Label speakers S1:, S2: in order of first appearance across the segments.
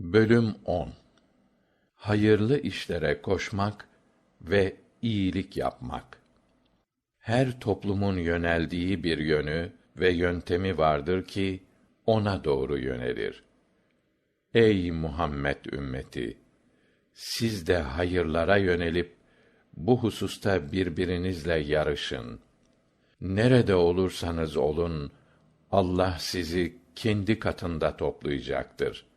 S1: Bölüm 10 Hayırlı işlere koşmak ve iyilik yapmak. Her toplumun yöneldiği bir yönü ve yöntemi vardır ki ona doğru yönelir. Ey Muhammed ümmeti! Siz de hayırlara yönelip bu hususta birbirinizle yarışın. Nerede olursanız olun Allah sizi kendi katında toplayacaktır.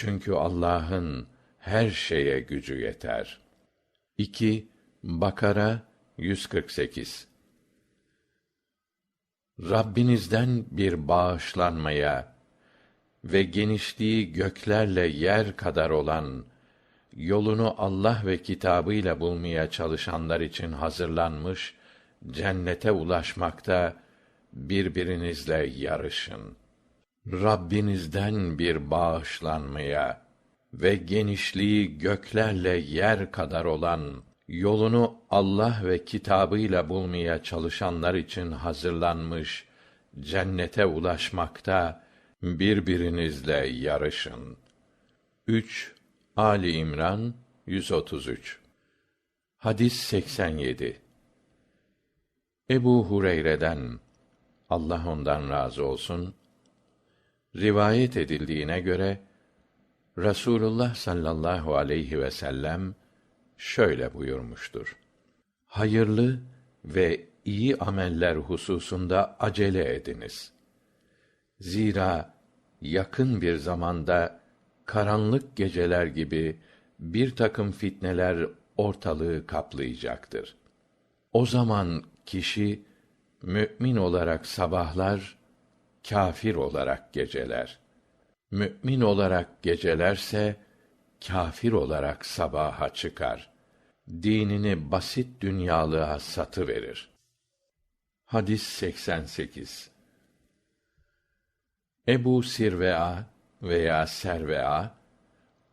S1: Çünkü Allah'ın her şeye gücü yeter. 2 Bakara 148 Rabbinizden bir bağışlanmaya ve genişliği göklerle yer kadar olan yolunu Allah ve kitabıyla bulmaya çalışanlar için hazırlanmış cennete ulaşmakta birbirinizle yarışın. Rabbinizden bir bağışlanmaya ve genişliği göklerle yer kadar olan yolunu Allah ve kitabıyla bulmaya çalışanlar için hazırlanmış cennete ulaşmakta birbirinizle yarışın. 3 Ali İmran 133 Hadis 87 Ebu Hureyre'den Allah ondan razı olsun rivayet edildiğine göre Rasulullah sallallahu aleyhi ve sellem şöyle buyurmuştur. Hayırlı ve iyi ameller hususunda acele ediniz. Zira yakın bir zamanda karanlık geceler gibi bir takım fitneler ortalığı kaplayacaktır. O zaman kişi mümin olarak sabahlar, kâfir olarak geceler. Mümin olarak gecelerse kâfir olarak sabaha çıkar. Dinini basit dünyalığa satı verir. Hadis 88. Ebu Sirvea veya Servea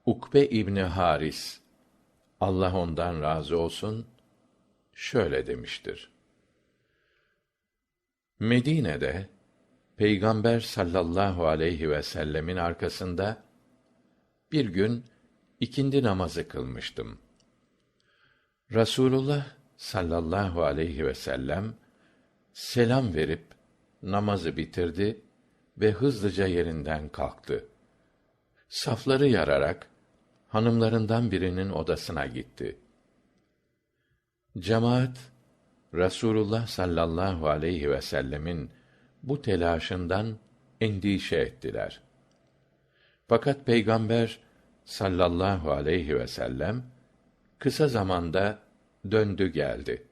S1: Ukbe İbni Haris Allah ondan razı olsun şöyle demiştir. Medine'de Peygamber sallallahu aleyhi ve sellemin arkasında bir gün ikindi namazı kılmıştım. Rasulullah sallallahu aleyhi ve sellem selam verip namazı bitirdi ve hızlıca yerinden kalktı. Safları yararak hanımlarından birinin odasına gitti. Cemaat Rasulullah sallallahu aleyhi ve sellemin bu telaşından endişe ettiler. Fakat Peygamber sallallahu aleyhi ve sellem kısa zamanda döndü geldi.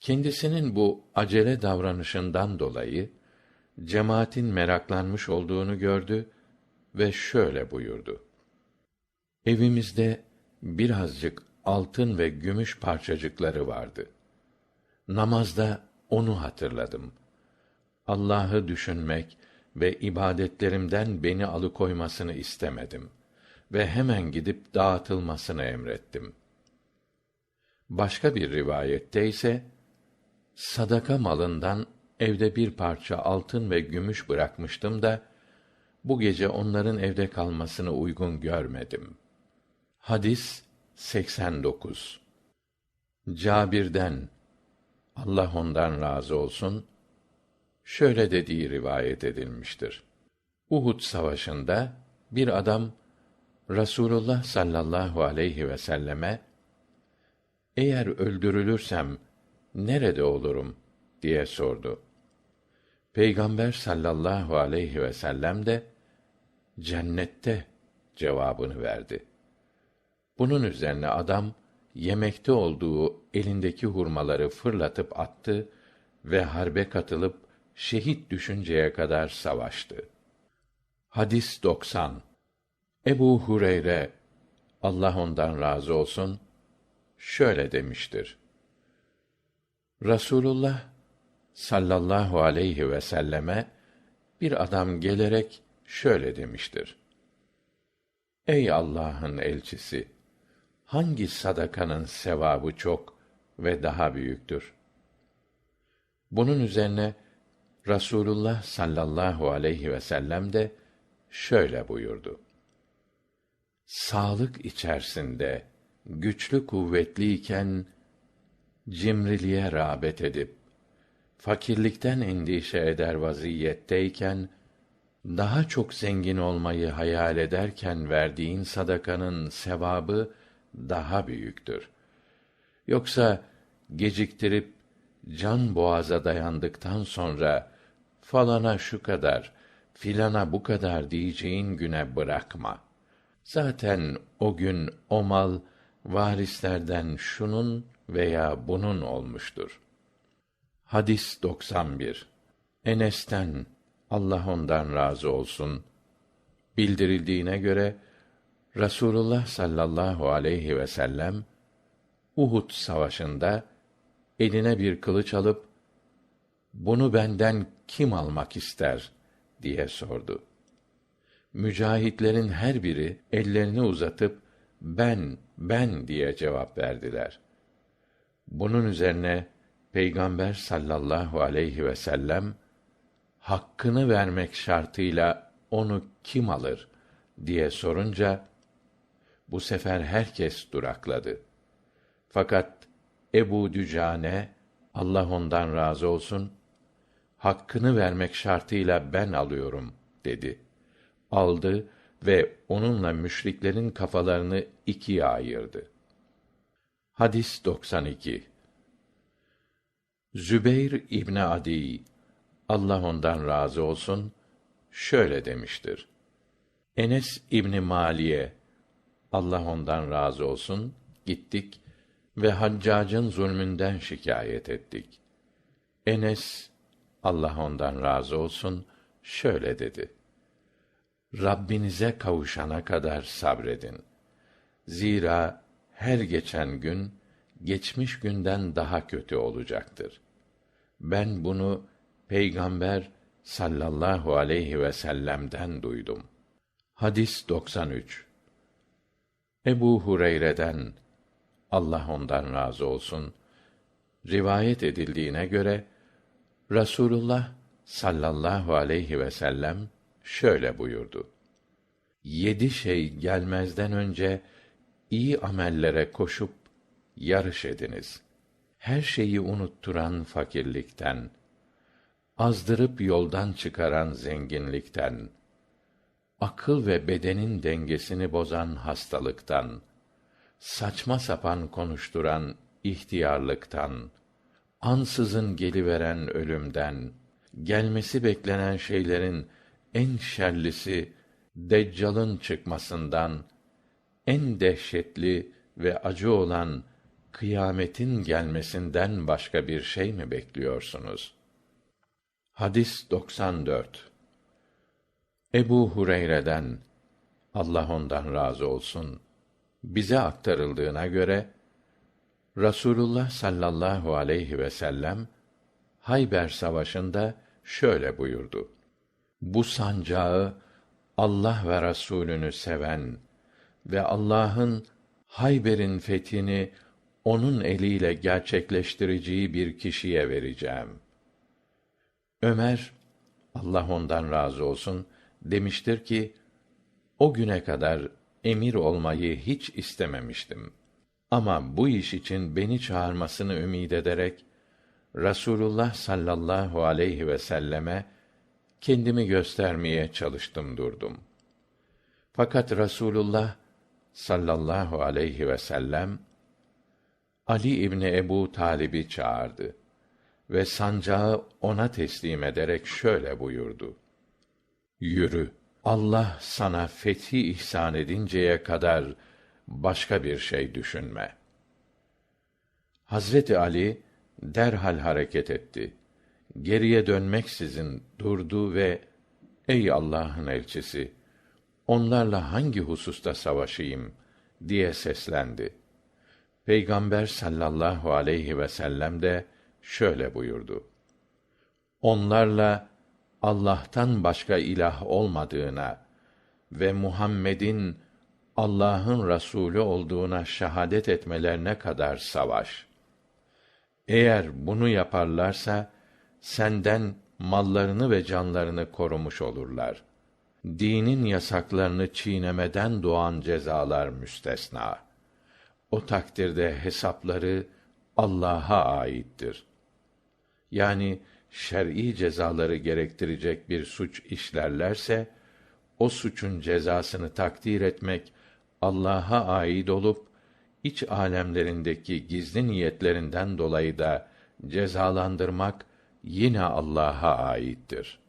S1: Kendisinin bu acele davranışından dolayı cemaatin meraklanmış olduğunu gördü ve şöyle buyurdu. Evimizde birazcık altın ve gümüş parçacıkları vardı. Namazda onu hatırladım. Allah'ı düşünmek ve ibadetlerimden beni alıkoymasını istemedim ve hemen gidip dağıtılmasını emrettim. Başka bir rivayette ise sadaka malından evde bir parça altın ve gümüş bırakmıştım da bu gece onların evde kalmasını uygun görmedim. Hadis 89 Cabir'den Allah ondan razı olsun şöyle dediği rivayet edilmiştir. Uhud savaşında bir adam Rasulullah sallallahu aleyhi ve selleme eğer öldürülürsem nerede olurum diye sordu. Peygamber sallallahu aleyhi ve sellem de cennette cevabını verdi. Bunun üzerine adam yemekte olduğu elindeki hurmaları fırlatıp attı ve harbe katılıp şehit düşünceye kadar savaştı. Hadis 90 Ebu Hureyre Allah ondan razı olsun şöyle demiştir. Rasulullah sallallahu aleyhi ve selleme bir adam gelerek şöyle demiştir. Ey Allah'ın elçisi! Hangi sadakanın sevabı çok ve daha büyüktür? Bunun üzerine Rasulullah sallallahu aleyhi ve sellem de şöyle buyurdu. sağlık içerisinde güçlü kuvvetliyken cimriliğe rağbet edip fakirlikten endişe eder vaziyetteyken daha çok zengin olmayı hayal ederken verdiğin sadakanın sevabı daha büyüktür. Yoksa geciktirip can boğaza dayandıktan sonra falana şu kadar, filana bu kadar diyeceğin güne bırakma. Zaten o gün o mal varislerden şunun veya bunun olmuştur. Hadis 91. Enes'ten Allah ondan razı olsun bildirildiğine göre Rasulullah sallallahu aleyhi ve sellem Uhud savaşında eline bir kılıç alıp bunu benden kim almak ister diye sordu. Mücahitlerin her biri ellerini uzatıp ben ben diye cevap verdiler. Bunun üzerine Peygamber sallallahu aleyhi ve sellem hakkını vermek şartıyla onu kim alır diye sorunca bu sefer herkes durakladı. Fakat Ebu Dücane Allah ondan razı olsun hakkını vermek şartıyla ben alıyorum dedi. Aldı ve onunla müşriklerin kafalarını ikiye ayırdı. Hadis 92 Zübeyr İbni Adi Allah ondan razı olsun şöyle demiştir. Enes İbni Maliye Allah ondan razı olsun gittik ve Haccac'ın zulmünden şikayet ettik. Enes Allah ondan razı olsun şöyle dedi. Rabbinize kavuşana kadar sabredin. Zira her geçen gün geçmiş günden daha kötü olacaktır. Ben bunu Peygamber sallallahu aleyhi ve sellem'den duydum. Hadis 93. Ebu Hureyre'den Allah ondan razı olsun rivayet edildiğine göre Rasulullah sallallahu aleyhi ve sellem şöyle buyurdu. Yedi şey gelmezden önce iyi amellere koşup yarış ediniz. Her şeyi unutturan fakirlikten, azdırıp yoldan çıkaran zenginlikten, akıl ve bedenin dengesini bozan hastalıktan, saçma sapan konuşturan ihtiyarlıktan, ansızın geliveren ölümden, gelmesi beklenen şeylerin en şerlisi Deccal'ın çıkmasından, en dehşetli ve acı olan kıyametin gelmesinden başka bir şey mi bekliyorsunuz? Hadis 94 Ebu Hureyre'den Allah ondan razı olsun bize aktarıldığına göre Rasulullah sallallahu aleyhi ve sellem Hayber savaşında şöyle buyurdu. Bu sancağı Allah ve Rasulünü seven ve Allah'ın Hayber'in fethini onun eliyle gerçekleştireceği bir kişiye vereceğim. Ömer Allah ondan razı olsun demiştir ki o güne kadar emir olmayı hiç istememiştim. Ama bu iş için beni çağırmasını ümid ederek Rasulullah sallallahu aleyhi ve selleme kendimi göstermeye çalıştım durdum. Fakat Rasulullah sallallahu aleyhi ve sellem Ali İbni Ebu Talib'i çağırdı ve sancağı ona teslim ederek şöyle buyurdu. Yürü, Allah sana fethi ihsan edinceye kadar başka bir şey düşünme. Hazreti Ali derhal hareket etti. Geriye dönmeksizin durdu ve ey Allah'ın elçisi onlarla hangi hususta savaşayım diye seslendi. Peygamber sallallahu aleyhi ve sellem de şöyle buyurdu. Onlarla Allah'tan başka ilah olmadığına ve Muhammed'in Allah'ın Resulü olduğuna şahadet etmelerine kadar savaş. Eğer bunu yaparlarsa senden mallarını ve canlarını korumuş olurlar. dinin yasaklarını çiğnemeden doğan cezalar müstesna. O takdirde hesapları Allah'a aittir. Yani şer'i cezaları gerektirecek bir suç işlerlerse o suçun cezasını takdir etmek Allah'a ait olup iç alemlerindeki gizli niyetlerinden dolayı da cezalandırmak yine Allah'a aittir.